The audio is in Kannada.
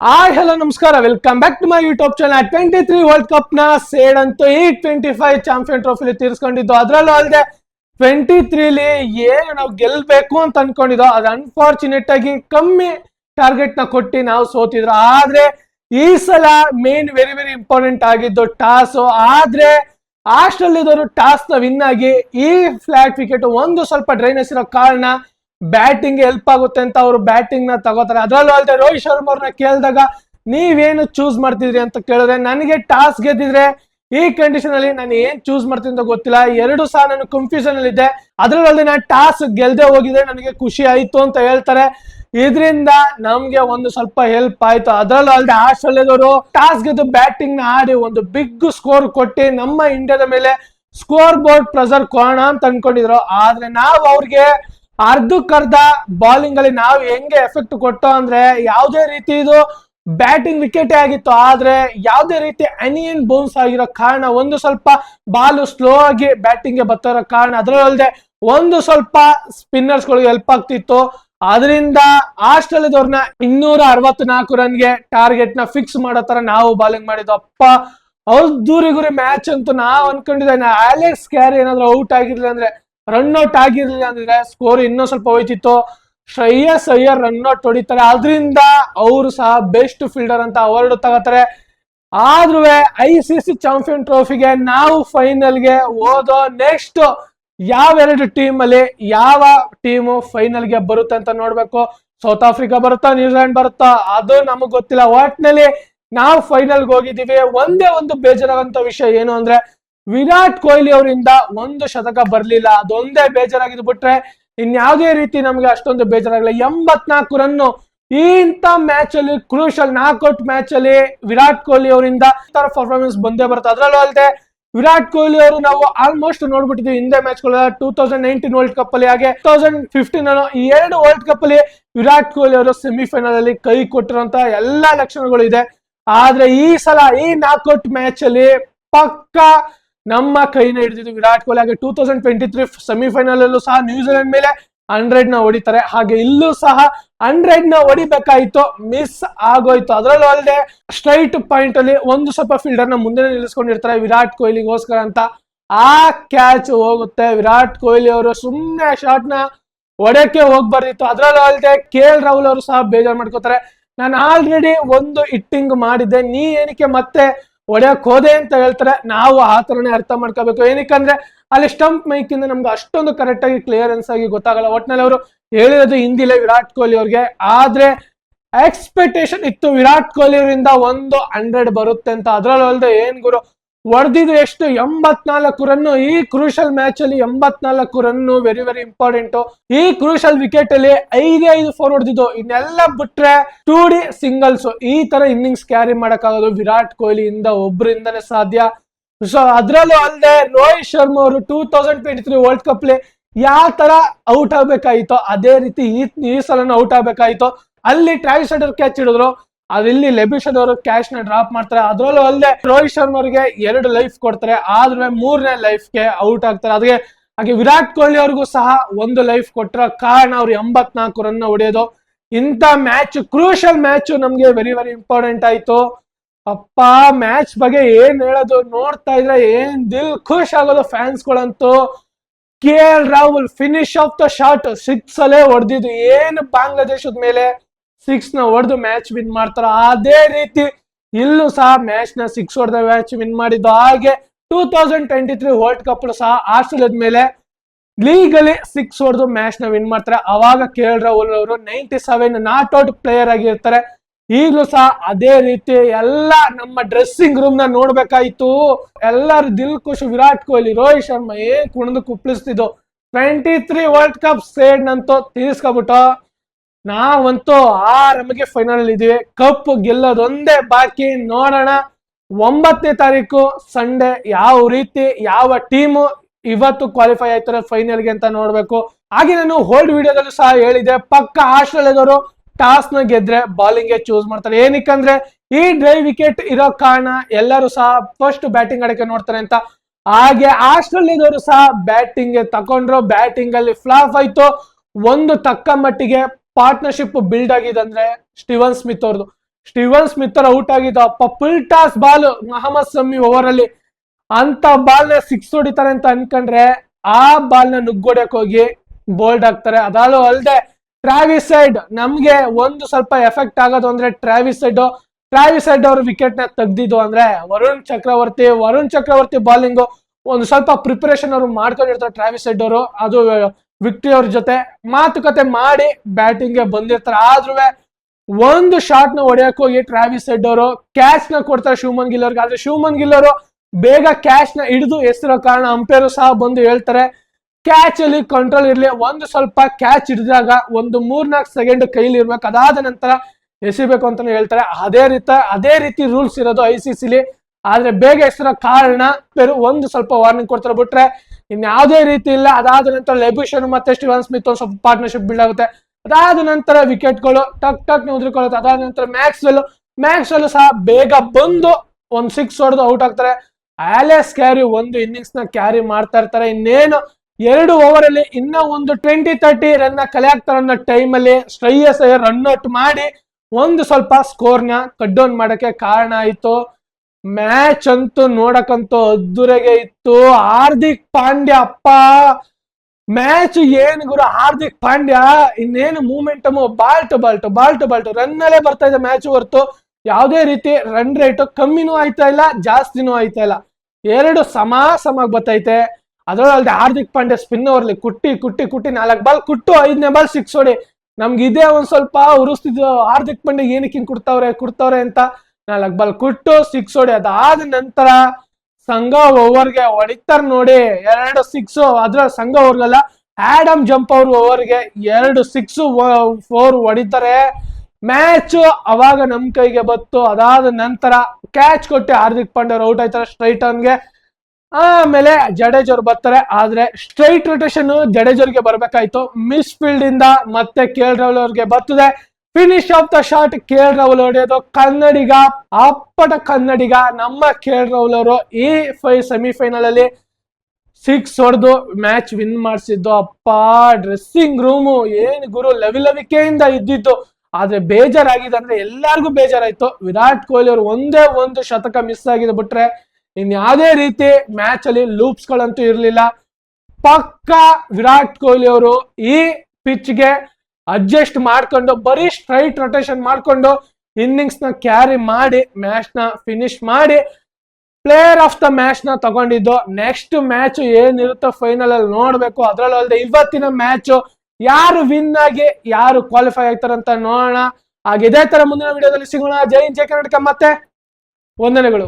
ಹಾಯ್, ಹಲೋ, ನಮಸ್ಕಾರ. Welcome back to my YouTube channel twenty three world ಕಪ್ನ ಸೇಡ್ ಅಂತೂ ಈ ಟ್ವೆಂಟಿ ಫೈವ್ ಚಾಂಪಿಯನ್ ಟ್ರೋಫಿಲಿ ತೀರಿಸ್ಕೊಂಡಿದ್ದು. ಅದರಲ್ಲೂ ಅಲ್ಲದೆ ಟ್ವೆಂಟಿ ತ್ರೀಲಿ ಏನು ನಾವು ಗೆಲ್ಲಬೇಕು ಅಂತ ಅನ್ಕೊಂಡಿದ್ದೋ, ಅದು ಅನ್ಫಾರ್ಚುನೇಟ್ ಆಗಿ ಕಮ್ಮಿ ಟಾರ್ಗೆಟ್ನ ಕೊಟ್ಟು ನಾವು ಸೋತಿದ್ರು. ಆದ್ರೆ ಈ ಸಲ ಮೇನ್ ವೆರಿ ವೆರಿ ಇಂಪಾರ್ಟೆಂಟ್ ಆಗಿದ್ದು ಟಾಸ್. ಆದ್ರೆ ಆಸ್ಟ್ರೇಲಿಯಾದವರು ಟಾಸ್ನ ವಿನ್ ಆಗಿ ಈ ಫ್ಲಾಟ್ ವಿಕೆಟ್ ಒಂದು ಸ್ವಲ್ಪ ಡ್ರೈನೆಸ್ ಇರೋ ಕಾರಣ ಬ್ಯಾಟಿಂಗ್ ಹೆಲ್ಪ್ ಆಗುತ್ತೆ ಅಂತ ಅವರು ಬ್ಯಾಟಿಂಗ್ನ ತಗೋತಾರೆ. ಅದರಲ್ಲೂ ಅಲ್ಲದೆ ರೋಹಿತ್ ಶರ್ಮಾ ಅವ್ರನ್ನ ಕೇಳಿದಾಗ ನೀವೇನು ಚೂಸ್ ಮಾಡ್ತಿದ್ರಿ ಅಂತ ಕೇಳಿದ್ರೆ ನನಗೆ ಟಾಸ್ ಗೆದ್ದಿದ್ರೆ ಈ ಕಂಡೀಷನ್ ಅಲ್ಲಿ ನಾನು ಏನ್ ಚೂಸ್ ಮಾಡ್ತೀನಿ ಅಂತ ಗೊತ್ತಿಲ್ಲ. ಎರಡು ಸಹ ನಾನು ಕನ್ಫ್ಯೂಷನ್ ಅಲ್ಲಿ ಇದ್ದೆ. ಅದರಲ್ಲಿ ನಾನು ಟಾಸ್ ಗೆಲ್ದೆ ಹೋಗಿದ್ರೆ ನನಗೆ ಖುಷಿ ಆಯ್ತು ಅಂತ ಹೇಳ್ತಾರೆ. ಇದರಿಂದ ನಮ್ಗೆ ಒಂದು ಸ್ವಲ್ಪ ಹೆಲ್ಪ್ ಆಯ್ತು. ಅದರಲ್ಲೂ ಅಲ್ಲದೆ ಆಸ್ಟ್ರೇಲಿಯಾದವರು ಟಾಸ್ ಗೆದ್ದು ಬ್ಯಾಟಿಂಗ್ನ ಆಡಿ ಒಂದು ಬಿಗ್ ಸ್ಕೋರ್ ಕೊಟ್ಟು ನಮ್ಮ ಇಂಡಿಯಾದ ಮೇಲೆ ಸ್ಕೋರ್ ಬೋರ್ಡ್ ಪ್ರೆಸರ್ ಕೊಡೋಣ ಅಂತ ಅನ್ಕೊಂಡಿದ್ರು. ಆದ್ರೆ ನಾವು ಅವ್ರಿಗೆ ಅರ್ಧಕ್ಕರ್ಧ ಬೌಲಿಂಗ್ ಅಲ್ಲಿ ನಾವು ಹೆಂಗೆ ಎಫೆಕ್ಟ್ ಕೊಟ್ಟೋ ಅಂದ್ರೆ ಯಾವುದೇ ರೀತಿ ಇದು ಬ್ಯಾಟಿಂಗ್ ವಿಕೆಟ್ ಆಗಿತ್ತು, ಆದ್ರೆ ಯಾವುದೇ ರೀತಿ ಅನಿಯನ್ ಬೌನ್ಸ್ ಆಗಿರೋ ಕಾರಣ, ಒಂದು ಸ್ವಲ್ಪ ಬಾಲು ಸ್ಲೋ ಆಗಿ ಬ್ಯಾಟಿಂಗ್ಗೆ ಬರ್ತಾ ಕಾರಣ, ಅದರಲ್ಲದೆ ಒಂದು ಸ್ವಲ್ಪ ಸ್ಪಿನ್ನರ್ಸ್ ಗಳಿಗೆ ಹೆಲ್ಪ್ ಆಗ್ತಿತ್ತು. ಅದರಿಂದ ಆಸ್ಟ್ರೇಲಿಯಾದವ್ರನ್ನ ಇನ್ನೂರ ಅರವತ್ನಾಲ್ಕು ರನ್ಗೆ ಟಾರ್ಗೆಟ್ನ ಫಿಕ್ಸ್ ಮಾಡೋ ತರ ನಾವು ಬಾಲಿಂಗ್ ಮಾಡಿದ್ವಿ. ಅಪ್ಪ, ಅವ್ರ ದೂರಿಗುರಿ ಮ್ಯಾಚ್ ಅಂತೂ ನಾವು ಅನ್ಕೊಂಡಿದ್ದೇನೆ. ಆಲೆಕ್ಸ್ ಕ್ಯಾರಿ ಏನಾದ್ರು ಔಟ್ ಆಗಿರ್ಲಿಲ್ಲ ಅಂದ್ರೆ ರನ್ ಔಟ್ ಆಗಿರ್ಲಿಲ್ಲ ಅಂದ್ರೆ ಸ್ಕೋರ್ ಇನ್ನೂ ಸ್ವಲ್ಪ ಹೋಯ್ತಿತ್ತು. ಶ್ರೇಯಸ್ ಅಯ್ಯರ್ ರನ್ಔಟ್ ಹೊಡಿತಾರೆ. ಅದರಿಂದ ಅವರು ಸಹ ಬೆಸ್ಟ್ ಫೀಲ್ಡರ್ ಅಂತ ಅವಾರ್ಡ್ ತಗೋತಾರೆ. ಆದ್ರೂ ಐ ಸಿ ಸಿ ಚಾಂಪಿಯನ್ ಟ್ರೋಫಿಗೆ ನಾವು ಫೈನಲ್ಗೆ ಹೋದೋ ನೆಕ್ಸ್ಟ್ ಯಾವೆರಡು ಟೀಮ್ ಅಲ್ಲಿ ಯಾವ ಟೀಮು ಫೈನಲ್ಗೆ ಬರುತ್ತೆ ಅಂತ ನೋಡ್ಬೇಕು. ಸೌತ್ ಆಫ್ರಿಕಾ ಬರುತ್ತಾ ನ್ಯೂಜಿಲೆಂಡ್ ಬರುತ್ತಾ? ಅದು ನಮಗ್ ಗೊತ್ತಿಲ್ಲ. ಒಟ್ನಲ್ಲಿ ನಾವು ಫೈನಲ್ಗೆ ಹೋಗಿದ್ದೀವಿ. ಒಂದೇ ಒಂದು ಬೇಜಾರಾಗಂತ ವಿಷಯ ಏನು ಅಂದ್ರೆ ವಿರಾಟ್ ಕೊಹ್ಲಿ ಅವರಿಂದ ಒಂದು ಶತಕ ಬರ್ಲಿಲ್ಲ. ಅದೊಂದೇ ಬೇಜಾರಾಗಿದ್ದು ಬಿಟ್ರೆ ಇನ್ಯಾವುದೇ ರೀತಿ ನಮ್ಗೆ ಅಷ್ಟೊಂದು ಬೇಜಾರಾಗಲ್ಲ ಎಂಬತ್ನಾಲ್ಕು ರನ್ನು ಇಂಥ ಮ್ಯಾಚ್ ಅಲ್ಲಿ ಕ್ರೂಷಲ್ ನಾಕೌಟ್ ಮ್ಯಾಚ್ ಅಲ್ಲಿ ವಿರಾಟ್ ಕೊಹ್ಲಿ ಅವರಿಂದ ಪರ್ಫಾರ್ಮೆನ್ಸ್ ಬಂದೇ ಬರುತ್ತೆ. ಅದರಲ್ಲೂ ಅಲ್ಲದೆ ವಿರಾಟ್ ಕೊಹ್ಲಿ ಅವರು ನಾವು ಆಲ್ಮೋಸ್ಟ್ ನೋಡ್ಬಿಟ್ಟಿದ್ವಿ ಹಿಂದೆ match two thousand nineteen world cup ಅಲ್ಲಿ ಹಾಗೆ ಟೂ ತೌಸಂಡ್ ಫಿಫ್ಟೀನ್ ಈ ಎರಡು ವರ್ಲ್ಡ್ ಕಪ್ ಅಲ್ಲಿ ವಿರಾಟ್ ಕೊಹ್ಲಿ ಅವರು ಸೆಮಿಫೈನಲ್ ಅಲ್ಲಿ ಕೈ ಕೊಟ್ಟಿರುವಂತ ಎಲ್ಲಾ ಲಕ್ಷಣಗಳು ಇದೆ. ಆದ್ರೆ ಈ ಸಲ ಈ ನಾಕೌಟ್ ಮ್ಯಾಚ್ ಅಲ್ಲಿ ಪಕ್ಕ ನಮ್ಮ ಕೈನ ಹಿಡಿದಿದ್ದು ವಿರಾಟ್ ಕೊಹ್ಲಿ. ಹಾಗೆ two thousand twenty three semifinal ಅಲ್ಲೂ ಸಹ ನ್ಯೂಜಿಲೆಂಡ್ ಮೇಲೆ ಹಂಡ್ರೆಡ್ನ ಹೊಡಿತಾರೆ. ಹಾಗೆ ಇಲ್ಲೂ ಸಹ ಹಂಡ್ರೆಡ್ನ ಹೊಡಿಬೇಕಾಯ್ತು. ಮಿಸ್ ಆಗೋಯ್ತು. ಅದರಲ್ಲೂ ಅಲ್ಲದೆ ಸ್ಟ್ರೈಟ್ ಪಾಯಿಂಟ್ ಅಲ್ಲಿ ಒಂದು ಸ್ವಲ್ಪ ಫೀಲ್ಡರ್ನ ಮುಂದೆ ನಿಲ್ಲಿಸ್ಕೊಂಡಿರ್ತಾರೆ ವಿರಾಟ್ ಕೊಹ್ಲಿಗೋಸ್ಕರ ಅಂತ. ಆ ಕ್ಯಾಚ್ ಹೋಗುತ್ತೆ. ವಿರಾಟ್ ಕೊಹ್ಲಿ ಅವರು ಸುಮ್ಮನೆ ಶಾಟ್ನ ಹೊಡೆಯಕ್ಕೆ ಹೋಗ್ಬಾರ್ದಿತ್ತು. ಅದರಲ್ಲೂ ಅಲ್ಲದೆ ಕೆ ಎಲ್ ರಾಹುಲ್ ಅವರು ಸಹ ಬೇಜಾರು ಮಾಡ್ಕೋತಾರೆ. ನಾನು ಆಲ್ರೆಡಿ ಒಂದು ಇಟ್ಟಿಂಗ್ ಮಾಡಿದ್ದೆ. ನೀ ಏನಕ್ಕೆ ಮತ್ತೆ ಹೊಡೆಯಕ್ ಹೋದೆ ಅಂತ ಹೇಳ್ತಾರೆ. ನಾವು ಆ ತರನೇ ಅರ್ಥ ಮಾಡ್ಕೋಬೇಕು. ಏನಕ್ಕಂದ್ರೆ, ಅಲ್ಲಿ ಸ್ಟಂಪ್ ಮೈಕ್ ಇಂದ ನಮ್ಗೆ ಅಷ್ಟೊಂದು ಕರೆಕ್ಟ್ ಆಗಿ ಕ್ಲಿಯರೆನ್ಸ್ ಆಗಿ ಗೊತ್ತಾಗಲ್ಲ. ಒಟ್ನಲ್ಲಿ ಅವರು ಹೇಳಿರೋದು ಹಿಂದಿಲೆ ವಿರಾಟ್ ಕೊಹ್ಲಿ ಅವ್ರಿಗೆ. ಆದ್ರೆ ಎಕ್ಸ್ಪೆಕ್ಟೇಷನ್ ಇತ್ತು ವಿರಾಟ್ ಕೊಹ್ಲಿ ಅವರಿಂದ ಒಂದು ಹಂಡ್ರೆಡ್ ಬರುತ್ತೆ ಅಂತ. ಅದ್ರಲ್ಲಿ ಅಲ್ಲದೆ ಏನ್ ಗುರು? ಹೊಡೆದಿದ್ದು ಎಷ್ಟು? ಎಂಬತ್ನಾಲ್ಕು ರನ್ನು ಈ ಕ್ರೂಷಲ್ ಮ್ಯಾಚ್ ಅಲ್ಲಿ ಎಂಬತ್ನಾಲ್ಕು ರನ್ನು ವೆರಿ ವೆರಿ ಇಂಪಾರ್ಟೆಂಟ್ ಈ ಕ್ರೂಷಲ್ ವಿಕೆಟ್ ಅಲ್ಲಿ ಐದೇ ಐದು ಫೋರ್ ಹೊಡೆದಿದ್ದು. ಇನ್ನೆಲ್ಲ ಬಿಟ್ರೆ ಟೂ ಡಿ ಸಿಂಗಲ್ಸ್ ಈ ತರ ಇನ್ನಿಂಗ್ಸ್ ಕ್ಯಾರಿ ಮಾಡಕ್ಕಾಗೋದು ವಿರಾಟ್ ಕೊಹ್ಲಿಯಿಂದ ಒಬ್ಬರಿಂದನೇ ಸಾಧ್ಯ. ಸೊ ಅದ್ರಲ್ಲೂ ಅಲ್ಲದೆ ರೋಹಿತ್ ಶರ್ಮಾ ಅವರು two thousand twenty three world cup ಅಲ್ಲಿ ಯಾವ ತರ ಔಟ್ ಆಗ್ಬೇಕಾಯ್ತೋ, ಅದೇ ರೀತಿ ಈ ಈ ಸಲನು ಔಟ್ ಆಗ್ಬೇಕಾಯ್ತು, ಅಲ್ಲಿ ಟ್ರಾವಿಸ್ ಕ್ಯಾಚ್ ಹಿಡಿದ್ರು. ಅದಿಲ್ಲಿ ಲೆಬಿಷನ್ ಅವರು ಕ್ಯಾಶ್ನ ಡ್ರಾಪ್ ಮಾಡ್ತಾರೆ. ಅದ್ರಲ್ಲೂ ಅಲ್ಲದೆ ರೋಹಿತ್ ಶರ್ಮಾ ಅವರಿಗೆ ಎರಡು ಲೈಫ್ ಕೊಡ್ತಾರೆ. ಆದ್ರೆ ಮೂರನೇ ಲೈಫ್ಗೆ ಔಟ್ ಆಗ್ತಾರೆ. ಅದಕ್ಕೆ ಹಾಗೆ ವಿರಾಟ್ ಕೊಹ್ಲಿ ಅವ್ರಿಗೂ ಸಹ ಒಂದು ಲೈಫ್ ಕೊಟ್ಟರ ಕಾರಣ ಅವ್ರು ಎಂಬತ್ನಾಲ್ಕು ರನ್ ಹೊಡೆಯೋದು. ಇಂಥ ಮ್ಯಾಚ್ ಕ್ರೂಷಲ್ ಮ್ಯಾಚ್ ನಮ್ಗೆ ವೆರಿ ವೆರಿ ಇಂಪಾರ್ಟೆಂಟ್ ಆಯ್ತು. ಅಪ್ಪ ಮ್ಯಾಚ್ ಬಗ್ಗೆ ಏನ್ ಹೇಳೋದು ನೋಡ್ತಾ ಇದ್ರೆ ಏನ್ ದಿಲ್ ಖುಷ್ ಆಗೋದು fans ಗಳಂತೂ K L Rahul finish of the shot six ಅಲ್ಲೇ ಹೊಡೆದಿದ್ದು. ಏನು ಬಾಂಗ್ಲಾದೇಶದ ಮೇಲೆ ಸಿಕ್ಸ್ನ ಹೊಡೆದು ಮ್ಯಾಚ್ ವಿನ್ ಮಾಡ್ತಾರ? ಅದೇ ರೀತಿ ಇಲ್ಲೂ ಸಹ ಮ್ಯಾಚ್ನ ಸಿಕ್ಸ್ ಹೊಡೆದ ಮ್ಯಾಚ್ ವಿನ್ ಮಾಡಿದ್ದು. ಹಾಗೆ two thousand twenty three world cup ಸಹ ಆಸ್ಟ್ರೇಲಿಯಾದ ಮೇಲೆ ಲೀಗಲಿ ಸಿಕ್ಸ್ ಹೊಡೆದು ಮ್ಯಾಚ್ನ ವಿನ್ ಮಾಡ್ತಾರೆ. ಅವಾಗ ಕೆ ಎಲ್ ರಾಹುಲ್ ಅವರು ninety seven not out player ಆಗಿರ್ತಾರೆ. ಈಗಲೂ ಸಹ ಅದೇ ರೀತಿ ಎಲ್ಲ ನಮ್ಮ ಡ್ರೆಸ್ಸಿಂಗ್ ರೂಮ್ನ ನೋಡ್ಬೇಕಾಯ್ತು. ಎಲ್ಲರೂ ದಿಲ್ ಖುಷಿ ವಿರಾಟ್ ಕೊಹ್ಲಿ, ರೋಹಿತ್ ಶರ್ಮಾ ಏನ್ ಕುಣಿದು ಕುಪ್ಪಳಿಸ್ತಿದ್ದು ಟ್ವೆಂಟಿ ತ್ರೀ ವರ್ಲ್ಡ್ ಕಪ್ ಸೇಡ್ ನಂತೂ ತೀರಿಸ್ಕೊಬಿಟ್ಟು ನಾವಂತೂ ಆರಾಮಿಗೆ ಫೈನಲ್ ಅಲ್ಲಿ ಇದೀವಿ. ಕಪ್ ಗೆಲ್ಲೋದೊಂದೇ ಬಾಕಿ. ನೋಡೋಣ ಒಂಬತ್ತನೇ ತಾರೀಕು ಸಂಡೇ ಯಾವ ರೀತಿ, ಯಾವ ಟೀಮು ಇವತ್ತು ಕ್ವಾಲಿಫೈ ಆಯ್ತಾರೆ ಫೈನಲ್ಗೆ ಅಂತ ನೋಡ್ಬೇಕು. ಹಾಗೆ ನಾನು ಹೋಲ್ಡ್ ವಿಡಿಯೋದಲ್ಲೂ ಸಹ ಹೇಳಿದೆ, ಪಕ್ಕ ಆಸ್ಟ್ರೇಲಿಯಾದವರು ಟಾಸ್ನ ಗೆದ್ರೆ ಬಾಲಿಂಗ್ ಚೂಸ್ ಮಾಡ್ತಾರೆ. ಏನಕ್ಕಂದ್ರೆ ಈ ಡ್ರೈ ವಿಕೆಟ್ ಇರೋ ಕಾರಣ ಎಲ್ಲರೂ ಸಹ ಫಸ್ಟ್ ಬ್ಯಾಟಿಂಗ್ ಆಡಕ್ಕೆ ನೋಡ್ತಾರೆ ಅಂತ. ಹಾಗೆ ಆಸ್ಟ್ರೇಲಿಯಾದವರು ಸಹ ಬ್ಯಾಟಿಂಗ್ ತಗೊಂಡ್ರು ಬ್ಯಾಟಿಂಗ್ ಅಲ್ಲಿ ಫ್ಲಾಪ್ ಆಯ್ತು. ಒಂದು ತಕ್ಕ ಮಟ್ಟಿಗೆ ಪಾರ್ಟ್ನರ್ಶಿಪ್ ಬಿಲ್ಡ್ ಆಗಿದೆ ಅಂದ್ರೆ ಸ್ಟೀವನ್ ಸ್ಮಿತ್ ಅವ್ರದ್ದು ಸ್ಟೀವನ್ ಸ್ಮಿತ್ ಔಟ್ ಆಗಿದ್ದ ಅಪ್ಪ full toss ball Mohammed Shami over ಅಲ್ಲಿ. ಅಂತ ಬಾಲ್ನ ಸಿಕ್ಸ್ ಹೊಡಿತಾರೆ ಅಂತ ಅನ್ಕೊಂಡ್ರೆ ಆ ಬಾಲ್ನ ನುಗ್ಗೋಡಕ್ಕೆ ಹೋಗಿ ಬೋಲ್ಡ್ ಆಗ್ತಾರೆ. ಅಲ್ದೆ ಟ್ರಾವಿಸ್ ಸೈಡ್ ನಮ್ಗೆ ಒಂದು ಸ್ವಲ್ಪ ಎಫೆಕ್ಟ್ ಆಗೋದು ಅಂದ್ರೆ ಟ್ರಾವಿಸ್ ಸೈಡ್. ಟ್ರಾವಿಸ್ ಸೈಡ್ ಅವರು ವಿಕೆಟ್ನ ತೆಗ್ದಿದ್ದು ಅಂದ್ರೆ ವರುಣ್ ಚಕ್ರವರ್ತಿ ವರುಣ್ ಚಕ್ರವರ್ತಿ ಬಾಲಿಂಗು ಒಂದು ಸ್ವಲ್ಪ ಪ್ರಿಪರೇಷನ್ ಅವರು ಮಾಡ್ಕೊಂಡಿರ್ತಾರೆ ಟ್ರಾವಿಸ್ ಸೈಡ್ ಅವರು. ಅದು ವಿಕ್ಟ್ರಿ ಅವ್ರ ಜೊತೆ ಮಾತುಕತೆ ಮಾಡಿ ಬ್ಯಾಟಿಂಗ್ಗೆ ಬಂದಿರ್ತಾರೆ. ಆದ್ರೂ ಒಂದು ಶಾಟ್ನ ಹೊಡೆಯಕ್ ಹೋಗಿ ಟ್ರಾವಿಸ್ ಸೆಡ್ ಅವರು ಕ್ಯಾಚ್ನ ಕೊಡ್ತಾರೆ ಶಿವಮನ್ ಗಿಲ್ ಅವ್ರಿಗೆ ಆದ್ರೆ ಶಿವಮನ್ ಗಿಲ್ ಅವರು ಬೇಗ ಕ್ಯಾಚ್ನ ಹಿಡಿದು ಎಸಿರೋ ಕಾರಣ ಅಂಪೇರ್ ಸಹ ಬಂದು ಹೇಳ್ತಾರೆ. ಕ್ಯಾಚ್ ಅಲ್ಲಿ ಕಂಟ್ರೋಲ್ ಇರ್ಲಿ. ಒಂದು ಸ್ವಲ್ಪ ಕ್ಯಾಚ್ ಹಿಡಿದಾಗ ಒಂದು ಮೂರ್ನಾಲ್ಕು ಸೆಕೆಂಡ್ ಕೈಲಿ ಇರ್ಬೇಕು. ಅದಾದ ನಂತರ ಎಸಿಬೇಕು ಅಂತಾನೆ ಹೇಳ್ತಾರೆ. ಅದೇ ರೀತಿ ಅದೇ ರೀತಿ ರೂಲ್ಸ್ ಇರೋದು ಐ ಸಿ ಸಿಲಿ ಆದ್ರೆ ಬೇಗ ಎಸಿರೋ ಕಾರಣ ಪೆರು ಒಂದು ಸ್ವಲ್ಪ ವಾರ್ನಿಂಗ್ ಕೊಡ್ತಾರೆ. ಬಿಟ್ರೆ ಇನ್ಯಾವುದೇ ರೀತಿ ಇಲ್ಲ. ಅದಾದ ನಂತರ ಲೆಬುಷನ್ ಮತ್ತೆ ಸ್ಟಿವನ್ ಸ್ಮಿತ್ ಒಂದು ಸ್ವಲ್ಪ ಪಾರ್ಟ್ನರ್ಶಿಪ್ ಬಿಲ್ಡ್ ಆಗುತ್ತೆ. ಅದಾದ ನಂತರ ವಿಕೆಟ್ಗಳು ಟಕ್ ಟಕ್ ಉದ್ರಿಕೊಳ್ಳುತ್ತೆ. ಅದಾದ ನಂತರ ಮ್ಯಾಕ್ಸ್ವೆಲ್ ಮ್ಯಾಕ್ಸ್ವೆಲ್ ಸಹ ಬೇಗ ಬಂದು ಒಂದು ಸಿಕ್ಸ್ ಹೊಡೆದು ಔಟ್ ಆಗ್ತಾರೆ. ಆಲೆಸ್ ಕ್ಯಾರಿ ಒಂದು ಇನ್ನಿಂಗ್ಸ್ನ ಕ್ಯಾರಿ ಮಾಡ್ತಾ ಇರ್ತಾರೆ. ಇನ್ನೇನು ಎರಡು ಓವರ್ ಅಲ್ಲಿ ಇನ್ನ ಒಂದು ಟ್ವೆಂಟಿ ತರ್ಟಿ ರನ್ನ ಕಲೆ ಆಗ್ತಾರೆ ಅನ್ನೋ ಟೈಮ್ ಅಲ್ಲಿ ಶ್ರೇಯಸ್ ರನ್ ಔಟ್ ಮಾಡಿ ಒಂದು ಸ್ವಲ್ಪ ಸ್ಕೋರ್ನ ಕಟ್ ಡೌನ್ ಮಾಡಕ್ಕೆ ಕಾರಣ ಆಯ್ತು. ಮ್ಯಾಚ್ ಅಂತೂ ನೋಡಕ್ಕಂತೂ ಅದ್ದುರೆಗೆ ಇತ್ತು. ಹಾರ್ದಿಕ್ ಪಾಂಡ್ಯ, ಅಪ್ಪ. ಮ್ಯಾಚ್ ಏನ್ ಗುರು, ಹಾರ್ದಿಕ್ ಪಾಂಡ್ಯ? ಇನ್ನೇನು momentum ball to ball to ball to ball two run ಅಲ್ಲೇ ಬರ್ತಾ ಇದೆ ಮ್ಯಾಚ್ ಹೊರತು. ಯಾವುದೇ ರೀತಿ ರನ್ ರೇಟ್ ಕಮ್ಮಿನೂ ಆಯ್ತಾ ಇಲ್ಲ, ಜಾಸ್ತಿನೂ ಆಯ್ತಾ ಇಲ್ಲ. ಎರಡು ಸಮ ಸಮಾಗ್ ಬರ್ತೈತೆ ಅದರಲ್ಲದೆ ಹಾರ್ದಿಕ್ ಪಾಂಡ್ಯ ಸ್ಪಿನ್ ಓವರ್ಲಿ ಕುಟ್ಟಿ ಕುಟ್ಟಿ ಕುಟ್ಟಿ ನಾಲ್ಕು ಬಾಲ್ ಕುಟ್ಟು ಐದನೇ ಬಾಲ್ ಸಿಕ್ಸ್ ಹೊಡಿ. ನಮ್ಗೆ ಇದೇ ಒಂದ್ ಸ್ವಲ್ಪ ಉರುಸ್ತಿದ್ದು ಹಾರ್ದಿಕ್ ಪಾಂಡ್ಯ ಏನಕ್ಕೆ ಹಿಂಗ್ ಕುಡ್ತಾವ್ರೆ ಕುಡ್ತಾವ್ರೆ ಅಂತ. ನಾಲ್ಕು ಬಾಲ್ ಕೊಟ್ಟು ಸಿಕ್ಸ್ ಹೊಡಿ. ಅದಾದ ನಂತರ ಸಂಘ ಓವರ್ಗೆ ಹೊಡಿತಾರ ನೋಡಿ. ಎರಡು ಸಿಕ್ಸ್ ಅದ್ರ ಸಂಘ ಓವರ್ಗಲ್ಲ ಆಡಮ್ ಜಂಪ್ ಅವ್ರ ಓವರ್ಗೆ ಎರಡು ಸಿಕ್ಸ್ ಫೋರ್ ಹೊಡಿತಾರೆ. ಮ್ಯಾಚ್ ಅವಾಗ ನಮ್ ಕೈಗೆ ಬತ್ತು ಅದಾದ ನಂತರ ಕ್ಯಾಚ್ ಕೊಟ್ಟು ಹಾರ್ದಿಕ್ ಪಾಂಡ್ಯ ಔಟ್ ಆಯ್ತಾರೆ ಸ್ಟ್ರೈಟ್ ಅವ್ನ್ಗೆ ಆಮೇಲೆ ಜಡೇಜ್ ಅವ್ರು ಬರ್ತಾರೆ. ಆದ್ರೆ ಸ್ಟ್ರೈಟ್ ರೊಟೇಷನ್ ಜಡೇಜ್ ಅವ್ರಿಗೆ ಬರ್ಬೇಕಾಯ್ತು. ಮಿಸ್ ಫೀಲ್ಡ್ ಇಂದ ಮತ್ತೆ ಕೆ ಎಲ್ ರಾಹುಲ್ ಅವ್ರಿಗೆ ಬರ್ತದೆ. Finish of the shot K L Rahul ಹೊಡೆಯೋದು ಕನ್ನಡಿಗ ಅಪ್ಪಟ ಕನ್ನಡಿಗ ನಮ್ಮ ಕೆ ಎಲ್ ರಾಹುಲ್ ಅವರು ಈ ಫೈ ಸೆಮಿಫೈನಲ್ ಅಲ್ಲಿ ಸಿಕ್ಸ್ ಹೊಡೆದು ಮ್ಯಾಚ್ ವಿನ್ ಮಾಡಿಸಿದ್ದು. ಅಪ್ಪ ಡ್ರೆಸ್ಸಿಂಗ್ ರೂಮು ಏನ್ ಗುರು, ಲವಿಲವಿಕೆಯಿಂದ ಇದ್ದಿತ್ತು ಆದ್ರೆ ಬೇಜಾರಾಗಿದೆ ಅಂದ್ರೆ ಎಲ್ಲಾರ್ಗು ಬೇಜಾರಾಯ್ತು. ವಿರಾಟ್ ಕೊಹ್ಲಿ ಅವರು ಒಂದೇ ಒಂದು ಶತಕ ಮಿಸ್ ಆಗಿದೆ ಬಿಟ್ರೆ ಇನ್ಯಾವುದೇ ರೀತಿ ಮ್ಯಾಚ್ ಅಲ್ಲಿ ಲೂಪ್ಸ್ ಗಳಂತೂ ಇರಲಿಲ್ಲ. ಪಕ್ಕ ವಿರಾಟ್ ಕೊಹ್ಲಿ ಅವರು ಈ ಪಿಚ್ಗೆ ಅಡ್ಜಸ್ಟ್ ಮಾಡ್ಕೊಂಡು, ಬರೀ ಸ್ಟ್ರೈಟ್ ರೊಟೇಷನ್ ಮಾಡ್ಕೊಂಡು ಇನ್ನಿಂಗ್ಸ್ನ ಕ್ಯಾರಿ ಮಾಡಿ ಮ್ಯಾಚ್ನ ಫಿನಿಶ್ ಮಾಡಿ ಪ್ಲೇಯರ್ ಆಫ್ ದ ಮ್ಯಾಚ್ನ ತಗೊಂಡಿದ್ದು. ನೆಕ್ಸ್ಟ್ ಮ್ಯಾಚ್ ಏನಿರುತ್ತೋ ಫೈನಲ್ ಅಲ್ಲಿ ನೋಡ್ಬೇಕು. ಅದ್ರಲ್ಲೂ ಅಲ್ಲದೆ ಇವತ್ತಿನ ಮ್ಯಾಚ್ ಯಾರು ವಿನ್ ಆಗಿ, ಯಾರು ಕ್ವಾಲಿಫೈ ಆಗ್ತಾರಂತ ನೋಡೋಣ. ಹಾಗೆ ಇದೇ ತರ ಮುಂದಿನ ವಿಡಿಯೋದಲ್ಲಿ ಸಿಗೋಣ. ಜೈ ಜೈ ಕರ್ನಾಟಕ. ಮತ್ತೆ ವಂದನೆಗಳು.